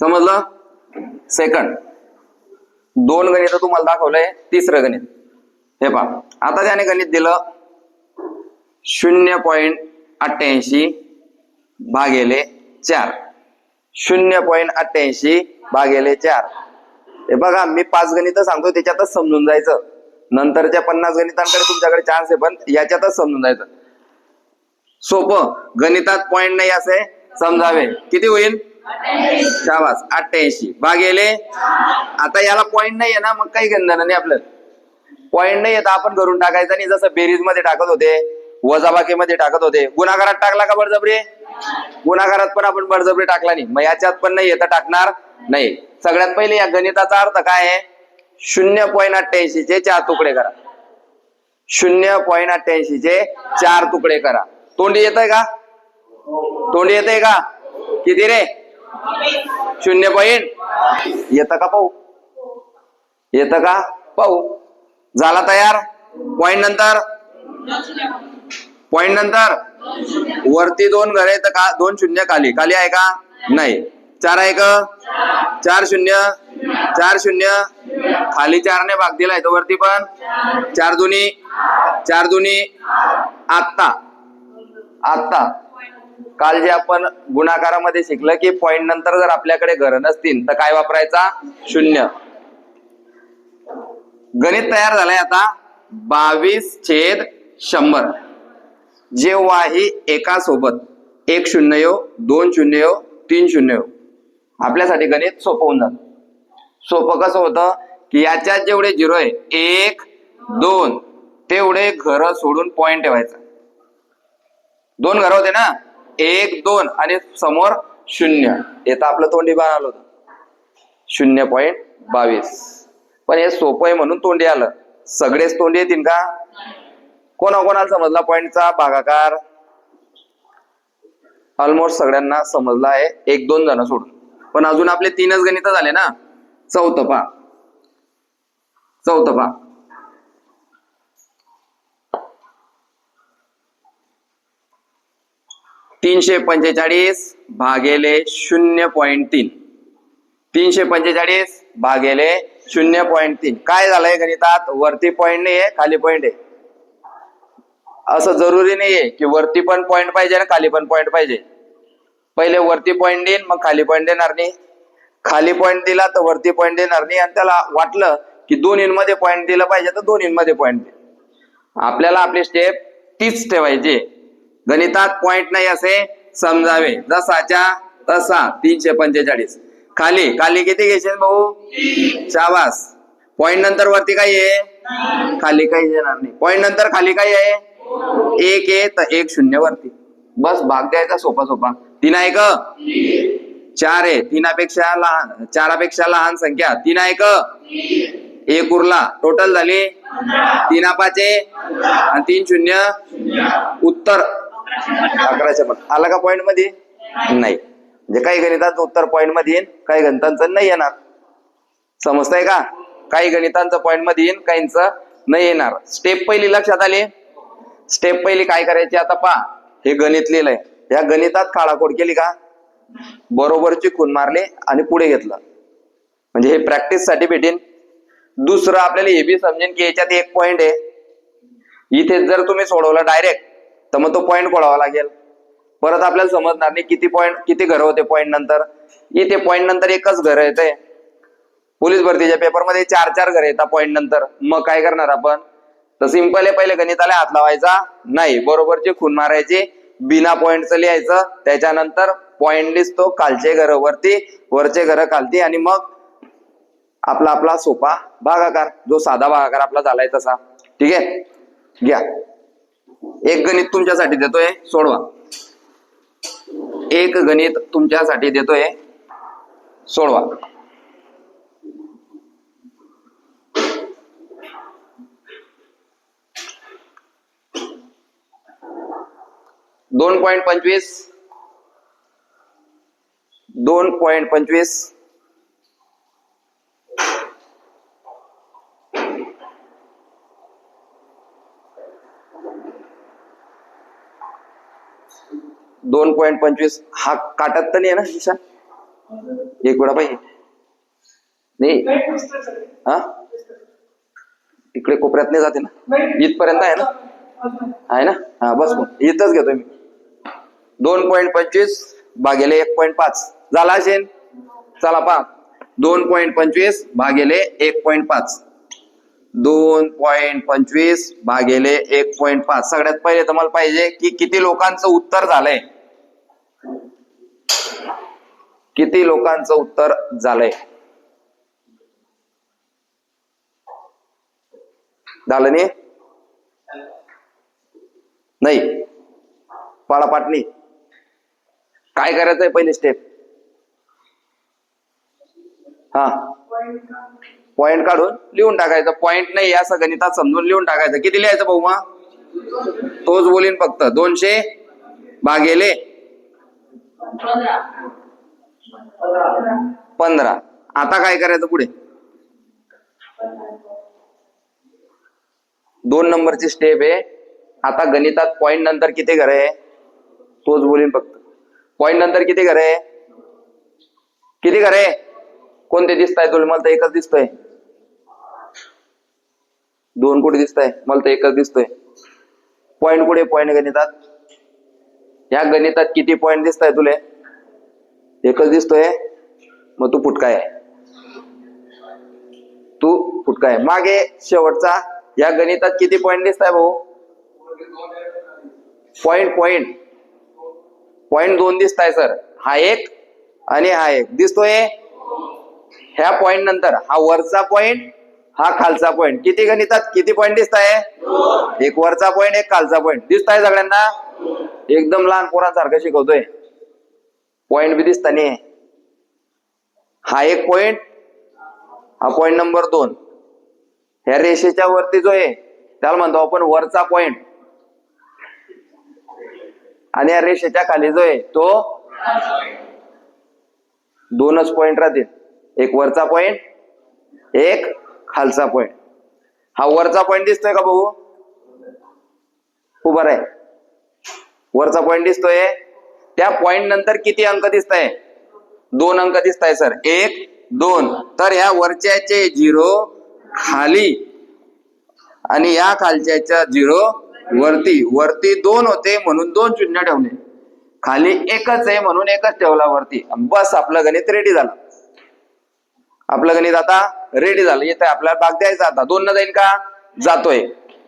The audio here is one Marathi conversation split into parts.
समजलं? सेकंड दोन गणित तुम्हाला दाखवलंय तिसरं गणित. हे पहा. आता त्याने गणित दिलं शून्य पॉईंट अठ्ठ्याऐंशी भागेले चार. शून्य पॉईंट अठ्ठ्याऐंशी भागेले चार. हे बघा मी पाच गणित सांगतो त्याच्यातच समजून जायचं. नंतरच्या पन्नास गणितांकडे तुमच्याकडे चान्स आहे पण याच्यातच समजून जायचं. सोपं. गणितात पॉईंट नाही असे. समजावे. किती होईल? शाबास. अठ्ठ्याऐंशी. भागेले आता याला पॉईंट नाही आहे ना मग काही गंधन नाही आपलं. पॉईंट नाही येत आपण घरून टाकायचं आणि जसं बेरीजमध्ये टाकत होते वजाबाकीमध्ये टाकत होते. गुन्हागारात टाकला का बळजबरी? गुन्हागारात पण आपण बळजबरी टाकला नाही. मग याच्यात पण नाही येतं टाकणार नाही. सगळ्यात पहिले या गणिताचा अर्थ काय आहे? शून्य पॉईंट अठ्ठ्याऐंशी चे चार तुकडे करा. शून्य पॉईंट अठ्ठ्याऐंशी चे चार तुकडे करा. तोंडी येत का? तोंड येते का? किती रे? शून्य पॉईंट येतं का पाहू? येतं का? पाहू. झाला तयार? पॉइंट नंतर? पॉइंट नंतर? वरती दोन घरे तर का? दोन शून्य खाली. खाली आहे का? नाही. चार आहे का? चार शून्य. चार शून्य. खाली चारने भाग दिलाय तो वरती पण? चार दुनी. चार दुनी. आत्ता. आत्ता. काल जे आपण गुणाकारामध्ये शिकलं की पॉइंट नंतर जर आपल्याकडे घर नसतील तर काय वापरायचा? शून्य. गणित तयार झालंय आता. बावीस छेद शंभर. जेव्हाही एका सोबत एक शून्य येऊ दोन शून्य येऊ तीन शून्य येऊ. आपल्यासाठी गणित सोपं होऊन जात. सोपं कसं होतं? की याच्यात जेवढे झिरो आहे एक दोन तेवढे घर सोडून पॉइंट ठेवायचा. दोन घर होते ना? एक दोन आणि समोर शून्य. येतं आपलं तोंडी बनवलं होतं. शून्य पॉईंट बावीस. पण हे सोपं आहे म्हणून तोंडी आलं. सगळेच तोंडी येतील का? कोणाकोणाला समजला पॉईंटचा भागाकार. ऑलमोस्ट सगळ्यांना समजला आहे. एक दोन जण सोडून. पण अजून आपले तीनच गणित झाले ना? चौथं पा चौथं पा तीनशे पंचेचाळीस भागेले शून्य पॉईंट तीन. तीनशे पंचेचाळीस भागेले शून्य पॉईंट तीन. काय झालंय गणितात? वरती पॉईंट नाही आहे खाली पॉईंट आहे. असं जरुरी नाहीये की वरती पण पॉईंट पाहिजे आणि खाली पण पॉईंट पाहिजे. पहिले वरती पॉईंट देईन मग खाली पॉईंट देणार नाही. खाली पॉईंट दिला तर वरती पॉईंट देणार नाही. आणि त्याला वाटलं की दोन मध्ये पॉईंट दिलं पाहिजे तर दोन मध्ये पॉईंट दे. आपल्याला आपली स्टेप तीच ठेवायची. गणितात पॉइंट नाही असे समजावे. जसाच्या तसा. तीनशे पंचेचाळीस. खाली. खाली किती घेशील भाऊ? शाबास पॉइंट नंतर वरती काय आहे? खाली काही येणार नाही. पॉइंट नंतर खाली काय आहे? एक आहे तर एक शून्य वरती. बस भाग द्यायचा सोपा सोपा. तीन आहे का? चार आहे. तीनापेक्षा लहान चारापेक्षा लहान संख्या. तीन आहे का? एक उरला. टोटल झाली? तीन पाचे आणि तीन शून्य? उत्तर. अकराच्या पण आला का पॉइंटमध्ये? नाही. म्हणजे काही गणितांचं उत्तर पॉइंटमध्ये येईल काही गणितांचं नाही येणार. समजतंय का? काही गणितांचं पॉइंटमध्ये येईल काहींच नाही येणार. स्टेप पहिली लक्षात आली? स्टेप पहिली काय करायची आता पा हे गणित लिहिलंय. या गणितात काळाकोड केली का? बरोबरची खून मारली आणि पुढे घेतलं. म्हणजे हे प्रॅक्टिससाठी भेटेन. दुसरं आपल्याला हे बी समजेन की याच्यात एक पॉइंट आहे. इथे जर तुम्ही सोडवलं डायरेक्ट तर मग तो पॉईंट खोडावा लागेल. परत आपल्याला समजणार नाही किती पॉईंट किती घर होते पॉईंट नंतर. इथे पॉईंट नंतर एकच घर येते. पोलीस भरतीच्या पेपरमध्ये चार चार घर येतात पॉईंट नंतर. मग काय करणार आपण? तर सिंपल आहे पहिले गणिताला हात लावायचा. नाही बरोबरची खून मारायची बिना पॉइंटचं लिहायचं त्याच्यानंतर पॉइंट दिसतो कालचे घर वरती वरचे घर खालती आणि मग आपला आपला सोपा भागाकार जो साधा भागाकार आपला झालाय तसा. ठीक आहे? घ्या. एक गणित तुमच्यासाठी देतोय सोडवा. एक गणित तुमच्यासाठी देतोय सोडवा. दोन पॉइंट पंचवीस दोन पॉइंट पंचवीस दोन पॉईंट पंचवीस. हा काटत तर नाही आहे ना निशान एक वेळा पाहिजे. नाही. हा? इकडे कोपऱ्यात नाही जाते ना? इथपर्यंत आहे ना? आहे ना? हा बस मग. इथंच घेतोय मी. दोन पॉईंट पंचवीस भागेले एक पॉईंट पाच. झाला असेल? चला पा दोन पॉईंट पंचवीस भागेले एक पॉईंट पाच. दोन पॉईंट पंचवीस भागेले एक पॉईंट पाच. सगळ्यात पहिले तुम्हाला पाहिजे की किती लोकांचं उत्तर झालंय? किती लोकांचं उत्तर झालंय? झालं नाही? नाही. पाडापाटणी काय करायचंय पहिली स्टेप हा. पॉइंट काढून लिहून टाकायचं. पॉइंट नाही असं गणितात समजून लिहून टाकायचं. किती लिहायचं भाऊ मग? तोच बोलीन फक्त. दोनशे भागेले. पंधरा. आता काय करायचं पुढे? दोन नंबरची स्टेप आहे. आता गणितात पॉइंट नंतर किती घर आहे? तोच बोलीन फक्त. पॉइंट नंतर किती घर आहे? किती घर आहे? कोणते दिसत आहे तुला मला तर एकच दिसतोय. दोन कुठे दिसत आहे मला तर एकच दिसतोय. पॉईंट कुठे? पॉईंट गणितात. या गणितात किती पॉईंट दिसत आहे तुले? एकच दिसतोय. मग तू फुटका आहे. तू फुटका आहे. मागे शेवटचा. या गणितात किती पॉईंट दिसत आहे भाऊ? पॉईंट पॉईंट पॉईंट दोन दिसत आहे सर हा एक आणि हा एक. दिसतोय? ह्या पॉईंट नंतर. हा वरचा पॉईंट हा खालचा पॉइंट किती गणितात? किती पॉइंट दिसत आहे एक वरचा पॉइंट एक खालचा पॉइंट दिसत आहे सगळ्यांना? एकदम लहान पोरांसारखं शिकवतोय. पॉइंट बी दिसता नाही हा एक पॉइंट हा पॉइंट नंबर दोन. ह्या रेषेच्या वरती जो आहे त्याला म्हणतो आपण वरचा पॉइंट आणि या रेषेच्या खाली जो आहे तो दोनच पॉइंट राहतील. एक वरचा पॉइंट एक खालचा पॉइंट हा वरचा पॉइंट दिसतोय का भाऊ उभा आहे वरचा पॉइंट दिसतोय. त्या पॉइंट नंतर किती अंक दिसत आहे दोन अंक दिसत आहे सर एक दोन. तर ह्या वरच्याचे झिरो खाली आणि या खालच्याच्या झिरो वरती. वरती दोन होते म्हणून दोन शून्य ठेवले. खाली एकच आहे म्हणून एकच ठेवला वरती. बस आपलं गणित रेडी झालं. आपलं गणित आता रेडी झालं. येत आहे आपल्याला भाग द्यायचा आता. दोन न जाईल का? जातोय.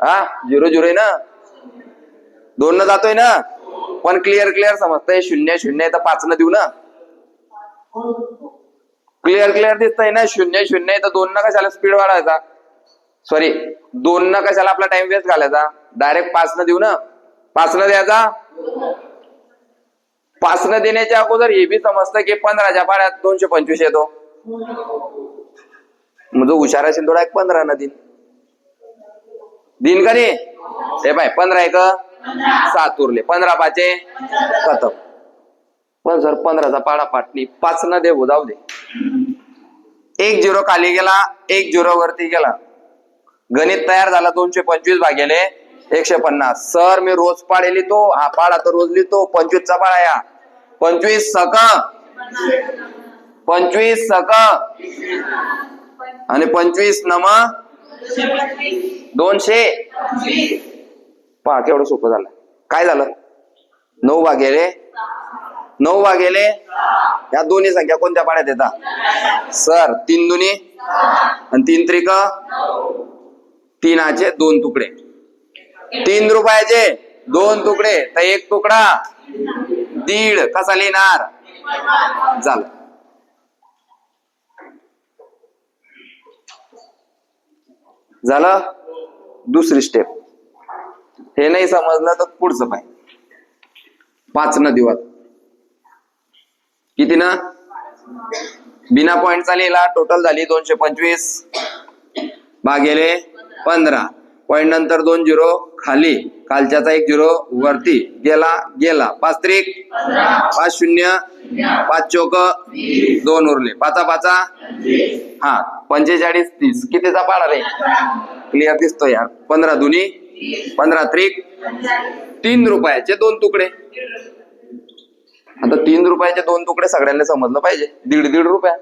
हा? झिरो झिरो आहे ना? दोन न जातोय ना? पण क्लिअर क्लिअर समजतंय. शून्य शून्य आहे तर पाच न देऊ ना? क्लिअर क्लिअर दिसतंय ना? शून्य शून्य आहे तर दोन न कशाला स्पीड वाढवायचा? सॉरी दोन न कशाला आपला टाइम वेस्ट घालायचा? डायरेक्ट पाच न देऊ ना? पाच न द्यायचा? पाच न देण्याच्या अगोदर हे बी समजतं की पंधराच्या पाड्यात दोनशे पंचवीस येतो. जो हुशार असेल थोडा एक पंधरा न दिन। दिन का नाही? हे बाय पंधरा एक? सात उरले पंधरा पाचे? खतम। पण सर पंधराचा पाडा पाटली पाच न देऊ जाऊ दे. एक झिरो खाली गेला एक झिरो वरती गेला. गणित तयार झाला दोनशे पंचवीस भागेले एकशे पन्नास. सर मी रोज पाडे लिहितो हा पाडा तर रोज लिहितो पंचवीसचा पाडा या. पंचवीस सक पंचवीस सक. आणि पंचवीस नम. दोनशे. पहा केवढं सोपं झालं. काय झालं? नऊ भागेले. नऊ भागेले. या दोन्ही संख्या कोणत्या पाड्यात येतात? सर तीन दुनी आणि तीन त्रिक. तीनाचे दोन तुकडे. तीन रुपयाचे दोन तुकडे. तर एक तुकडा. दीड. कसा लिहिणार? झालं. झालं दुसरी स्टेप हे नाही समजलं तर पुढचं पाय. पाच न दिवस किती ना? बिना पॉइंटचा लिहिला. टोटल झाली दोनशे पंचवीस. भागेले पंधरा. पॉईंट नंतर दोन झिरो खाली. खालच्याचा एक झिरो वरती. गेला गेला. पाच त्रिक. पाच शून्य. पाच चौक. दोन उरले. पाचा पाचा. हा. पंचेचाळीस तीस. कितीचा पाडा रे? क्लिअर दिसतो यार. पंधरा दुनी पंधरा त्रिक. तीन रुपयाचे दोन तुकडे. आता तीन रुपयाचे दोन तुकडे सगळ्यांना समजलं पाहिजे. दीड दीड रुपया.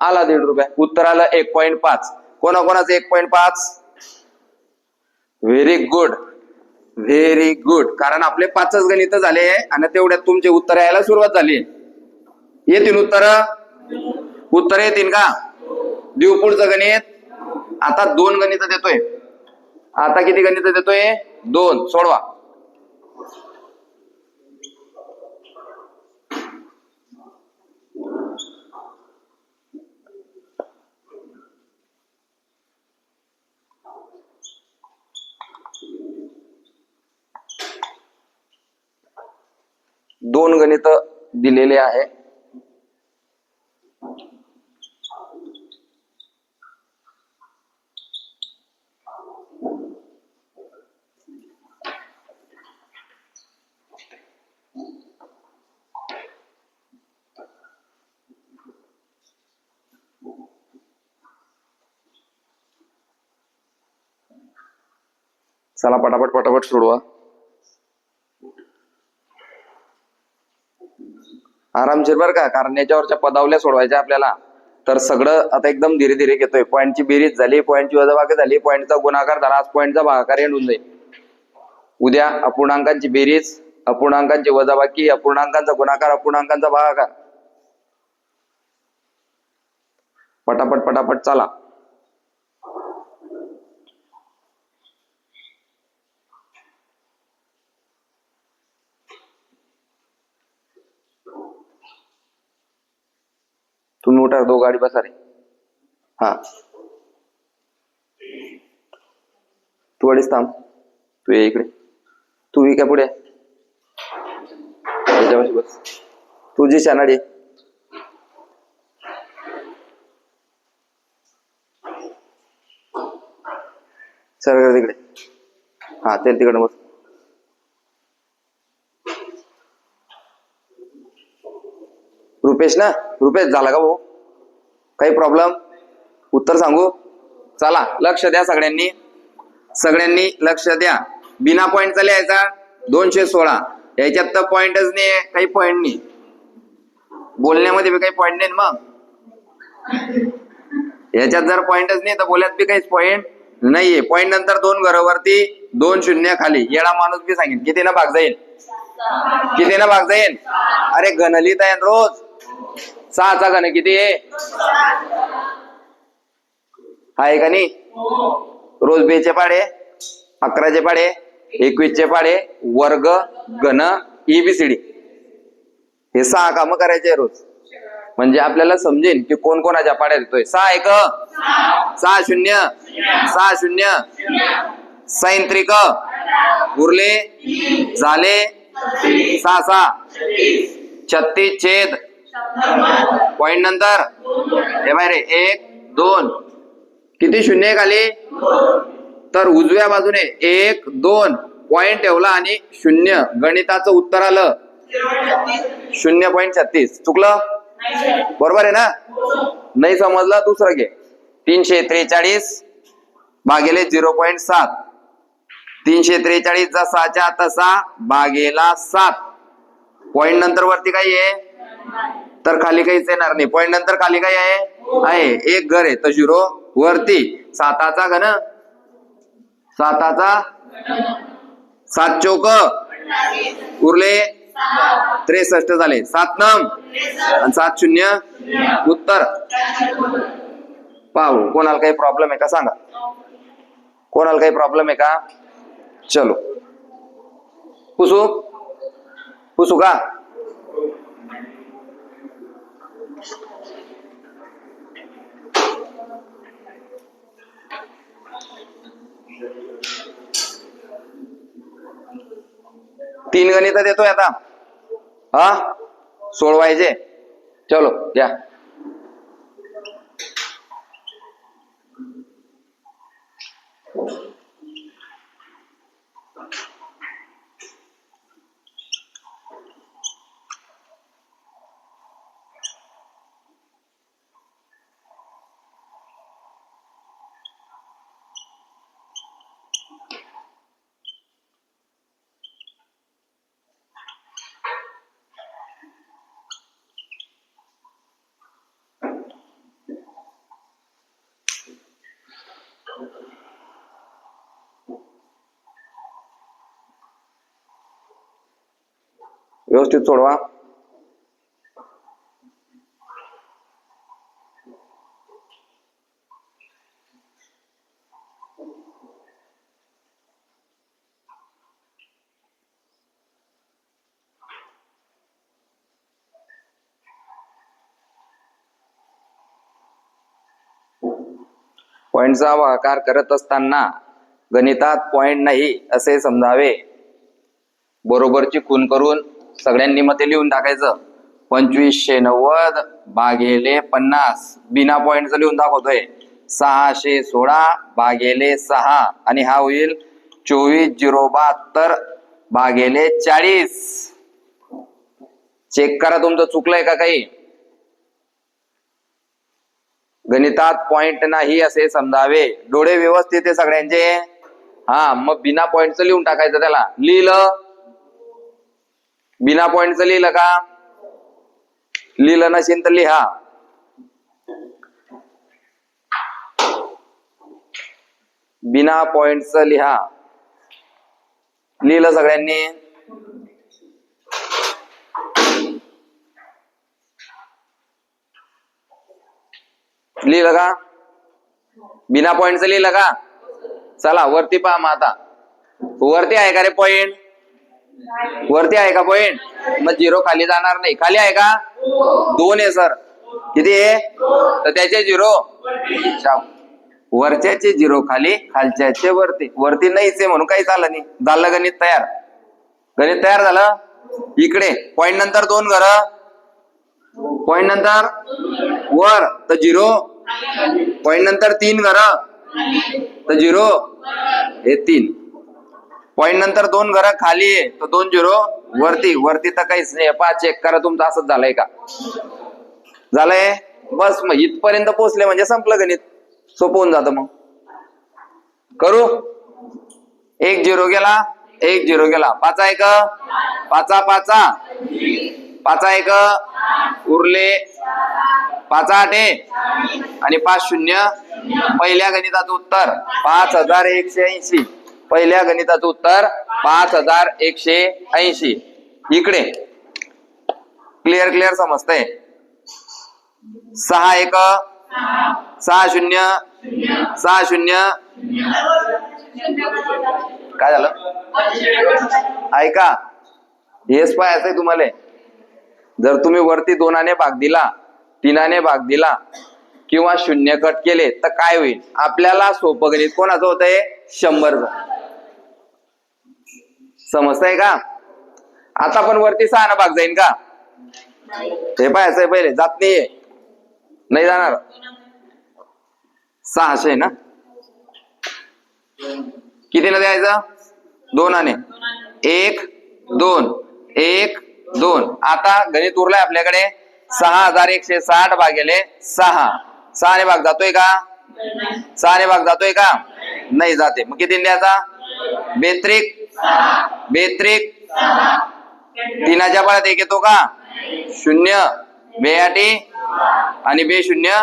आला दीड रुपया. उत्तर आलं एक पॉईंट पाच. कोणाकोणाचं एक पॉईंट पाच? व्हेरी गुड व्हेरी गुड कारण आपले पाचच गणित झाले आणि तेवढ्यात तुमचे उत्तर यायला सुरुवात झाली. येतील उत्तर? उत्तर येतील का? देऊ पुढचं गणित. आता दोन गणित देतोय. आता किती गणित देतोय? दोन. सोडवा. दोन गणित दिलेले आहे. चला पटापट पटापट सोडवा. आरामशीर बरं का? कारण याच्यावरच्या पदावल्या सोडवायच्या आपल्याला. तर सगळं आता एकदम धीरे धीरे घेतोय पॉईंटची बेरीज झाली पॉईंटची वजाबाकी झाली पॉईंटचा गुणाकार झाला आज पॉईंटचा भागाकार येऊन होऊन जाईल. उद्या अपूर्णांकांची बेरीज अपूर्णांकांची वजाबाकी अपूर्णांकांचा गुणाकार अपूर्णांकांचा भागाकार. पटापट पटापट चला. तुम्ही उठा दो गाडी बसा रे हा। तू अडीच थांब। तू इकडे। तू ये का पुढे? याच्यापाशी बस। तुझी शानाडी सर तिकडे. हा ते तिकडे बस. रुपेश ना? रुपेश झाला का भाऊ? काही प्रॉब्लेम उत्तर सांगू? चला लक्ष द्या सगळ्यांनी. सगळ्यांनी लक्ष द्या. बिना पॉईंटचा लिहायचा दोनशे सोळा. याच्यात तर पॉइंटच नाही आहे, काही पॉइंट नाही. बोलण्यामध्ये बी काही पॉइंट नाही मग? याच्यात जर पॉइंटच नाही तर बोलण्यात बी काहीच पॉइंट नाहीये. पॉइंट नंतर दोन घरावरती दोन शून्य खाली. येडा माणूस बी सांगेल किती ना भाग जाईल? किती ना भाग जाईल? अरे घन लिहित आहे रोज. सहाचा घन किती आहे? का नाही? रोज बेचे पाडे अकराचे पाडे एकवीसचे पाडे वर्ग घन e, ईबीसीडी हे सहा काम करायचे रोज. म्हणजे आपल्याला समजेल की कोण कोणाच्या पाड्यात येतोय. सहा एक. सहा शून्य. सहा शून्य. सैंत्रिक उरले. झाले. सहा सहा. छत्तीस. छेद. पॉइंट नंतर. हे बाय रे एक दोन. किती शून्य खाली? तर उजव्या बाजूने एक दोन. पॉइंट ठेवला आणि शून्य. गणिताचं उत्तर आलं. शून्य पॉईंट छत्तीस. चुकलं? बरोबर आहे ना? नाही समजलं दुसरं घे. तीनशे त्रेचाळीस भागेले झिरो पॉईंट सात. तीनशे त्रेचाळीस चा तसा भागेला सात. पॉइंट नंतर वरती काही आहे? तर खाली काहीच येणार नाही. पॉईंट नंतर खाली काही आहे? आहे. एक घर आहे. तर झिरो वरती. साताचा घन. साताचा सात चौक. उरले त्रेसष्ट झाले. सात नम. आणि सात शून्य. उत्तर. पाहू. कोणाला काही प्रॉब्लेम आहे का? सांगा. कोणाला काही प्रॉब्लेम आहे का? चलो. पुसू. पुसू का? तीन गणित देतोय आता. हा? सोडवायचे. चलो या. व्यवस्थित सोडवा. पॉइंटचा भागाकार करत असताना गणितात पॉइंट नाही असे समजावे. बरोबरची खून करून सगळ्यांनी मग ते लिहून टाकायचं. पंचवीसशे नव्वद भागेले पन्नास. बिना पॉइंटचं लिहून दाखवतोय. सहाशे सोळा भागेले सहा. आणि हा होईल चोवीस झिरो बहात्तर भागेले चाळीस. चेक करा तुमचं चुकलंय का काही? गणितात पॉइंट नाही असे समजावे. डोळे व्यवस्थित आहे सगळ्यांचे. हा मग बिना पॉइंटचं लिहून टाकायचं त्याला. लिहिलं. बिना पॉइंटचं लिहिलं का? लिहिलं नसेल तर लिहा. बिना पॉइंटचं लिहा. लिहिलं सगळ्यांनी? लिहिलं का? बिना पॉइंटचं लिहिलं का? चला वरती पहा मग आता. वरती आहे का रे पॉइंट वरती आहे का पॉइंट मग झिरो खाली जाणार नाही. खाली आहे का? दोन आहे सर किती आहे? तर त्याचे झिरो वरच्याचे झिरो खाली खालच्याचे वरती. वरती नाहीच आहे म्हणून काही झालं नाही. झालं गणित तयार. गणित तयार झालं? इकडे. पॉइंट नंतर दोन घर. पॉइंट नंतर वर. तर झिरो पॉइंट नंतर तीन घर. तर झिरो हे तीन. पॉईंट नंतर दोन घर खाली आहे तर दोन झिरो वरती. वरती तर काहीच नाही. पा चेक करा तुमचं असंच झालंय का? झालंय? बस मग इथपर्यंत पोहोचले म्हणजे संपलं गणित. सोपं होऊन जातं मग. करू? एक झिरो गेला एक झिरो गेला. पाचा एक पाचा पाचा. पाचा एक उरले. पाच आठ. आणि पाच शून्य. पहिल्या गणिताचं उत्तर पाच हजार एकशे ऐंशी. पहिल्या गणिताचं उत्तर पाच हजार एकशे ऐंशी. इकडे. क्लिअर क्लिअर समजतंय? सहा एक सहा शून्य सहा शून्य. काय झालं? ऐका. हेच पाहायचंय तुम्हाला. जर तुम्ही वरती दोनाने भाग दिला तीनाने भाग दिला किंवा शून्य कट केले तर काय होईल? आपल्याला सोपं गणित कोणाचं होतंय? शंभरचं. समजतंय का? आता पण वरती सहा भाग जाईन का? हे पाहायचंय पहिले जात नाहीये. नाही जाणार. सहाशे ना? कितीला द्यायचं? दोनाने. एक दोन. एक दोन. आता गणित उरलाय आपल्याकडे. सहा हजार एकशे साठ भागेले सहा. सहाने भाग जातोय का? सहाने भाग जातोय का? नाही जाते. मग किती द्यायचा? बेत्रिक. बेत्रिक. तीनाच्या पाळ्यात एक येतो का? शून्य. बेआटी आणि बे शून्य.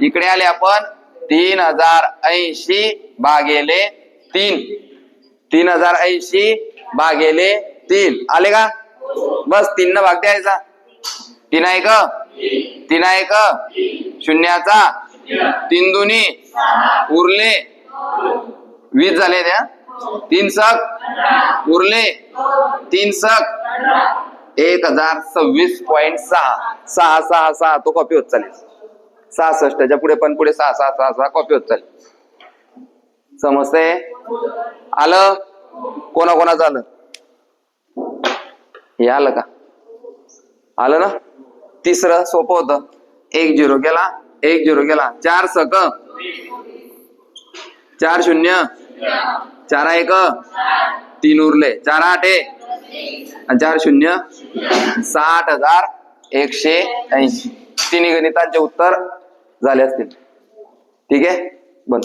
इकडे आले आपण तीन हजार ऐंशी भागेले तीन. तीन हजार ऐंशी भागेले तीन. आले का? बस तीन भाग द्यायचा. तीन एक तीन एक शून्याचा. तीन दोन्ही उरले. वीस झाले त्या. तीन सक उरले. तीन सक एक हजार सव्वीस पॉइंट सहा. सहा सहा सहा तो कॉपी होत चालेल. सहासष्टच्या पुढे पण पुढे सहा सहा सहा सहा कॉपी होत चालेल. समजते आलं? कोणाकोणाचं आलं? हे आलं का? आलं ना? तिसरं सोपं होतं. एक झिरो गेला एक झिरो गेला चार सक. चार शून्य. चार एक. तीन उरले. चार आठ आहे. आणि चार शून्य. साठ हजार एकशे ऐंशी. तिन्ही गणितांचे उत्तर झाले असतील. ठीक आहे? बंद